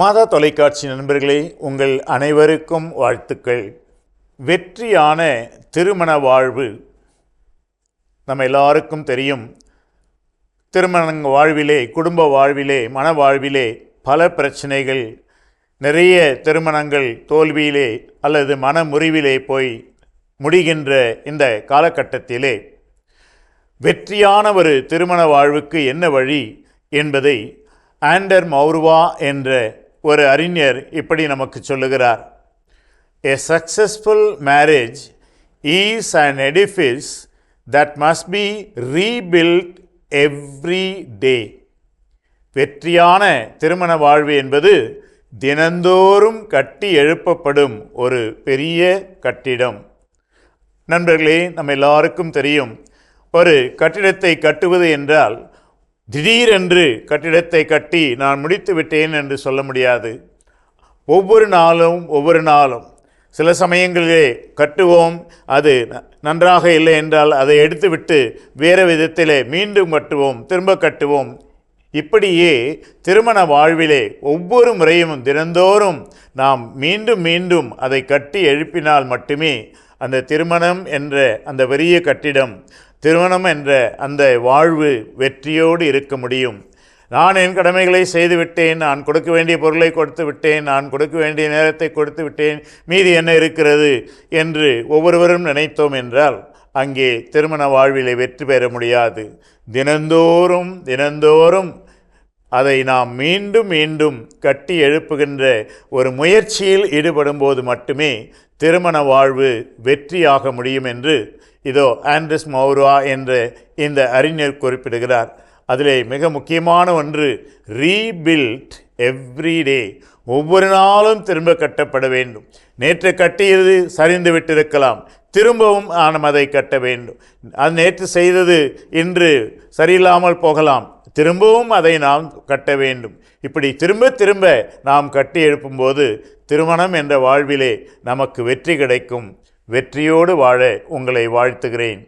மாதா தொலைக்காட்சி நண்பர்களே உங்கள் அனைவருக்கும் வாழ்த்துக்கள். வெற்றியான திருமண வாழ்வு நம்ம எல்லாருக்கும் தெரியும். திருமண வாழ்விலே குடும்ப வாழ்விலே மன வாழ்விலே பல பிரச்சனைகள் நிறைய திருமணங்கள் தோல்வியிலே அல்லது மன முறிவிலே போய் முடிகின்ற இந்த காலகட்டத்திலே வெற்றியான ஒரு திருமண வாழ்வுக்கு என்ன வழி என்பதை ஆண்டர் மௌர்வா என்ற ஒரு அறிஞர் இப்படி நமக்கு சொல்லுகிறார். A successful marriage is and edifice that must be rebuilt every day வெற்றியான திருமண வாழ்வு என்பது தினந்தோறும் கட்டி எழுப்பப்படும் ஒரு பெரிய கட்டிடம். நண்பர்களே நம்ம எல்லாருக்கும் தெரியும் ஒரு கட்டிடத்தை கட்டுவது என்றால் திடீரென்று கட்டிடத்தை கட்டி நான் முடித்து விட்டேன் என்று சொல்ல முடியாது. ஒவ்வொரு நாளும் ஒவ்வொரு நாளும். சில சமயங்களிலே கட்டுவோம் அது ந- நன்றாக இல்லை என்றால் அதை எடுத்துவிட்டு வேறு விதத்திலே மீண்டும் கட்டுவோம் திரும்ப கட்டுவோம். இப்படியே திருமண வாழ்விலே ஒவ்வொரு முறையும் தினந்தோறும் நாம் மீண்டும் மீண்டும் அதை கட்டி எழுப்பினால் மட்டுமே அந்த திருமணம் என்ற அந்த பெரிய கட்டிடம் திருமணம் என்ற அந்த வாழ்வு வெற்றியோடு இருக்க முடியும். நான் என் கடமைகளை செய்துவிட்டேன் நான் கொடுக்க வேண்டிய பொருளை கொடுத்து விட்டேன் நான் கொடுக்க வேண்டிய நேரத்தை கொடுத்து விட்டேன் மீதி என்ன இருக்கிறது என்று ஒவ்வொருவரும் நினைத்தோம் என்றால் அங்கே திருமண வாழ்விலே வெற்றி பெற முடியாது. தினந்தோறும் தினந்தோறும் அதை நாம் மீண்டும் மீண்டும் கட்டி எழுப்புகின்ற ஒரு முயற்சியில் ஈடுபடும்போது மட்டுமே திருமண வாழ்வு வெற்றியாக முடியும் என்று இதோ ஆண்ட்ரஸ் மௌரா என்ற இந்த அறிஞர் குறிப்பிடுகிறார். அதிலே மிக முக்கியமான ஒன்று ரீபில்ட் எவ்ரிடே ஒவ்வொரு நாளும் திரும்ப கட்டப்பட வேண்டும். நேற்று கட்டியது சரிந்து விட்டிருக்கலாம். திரும்பவும் நாம் அதை கட்ட வேண்டும். அது நேற்று செய்தது இன்று சரியில்லாமல் போகலாம். திரும்பவும் அதை நாம் கட்ட வேண்டும். இப்படி திரும்ப திரும்ப நாம் கட்டி எழுப்பும்போது திருமணம் என்ற வாழ்விலே நமக்கு வெற்றி கிடைக்கும். வெற்றியோடு வாழ உங்களை வாழ்த்துகிறேன்.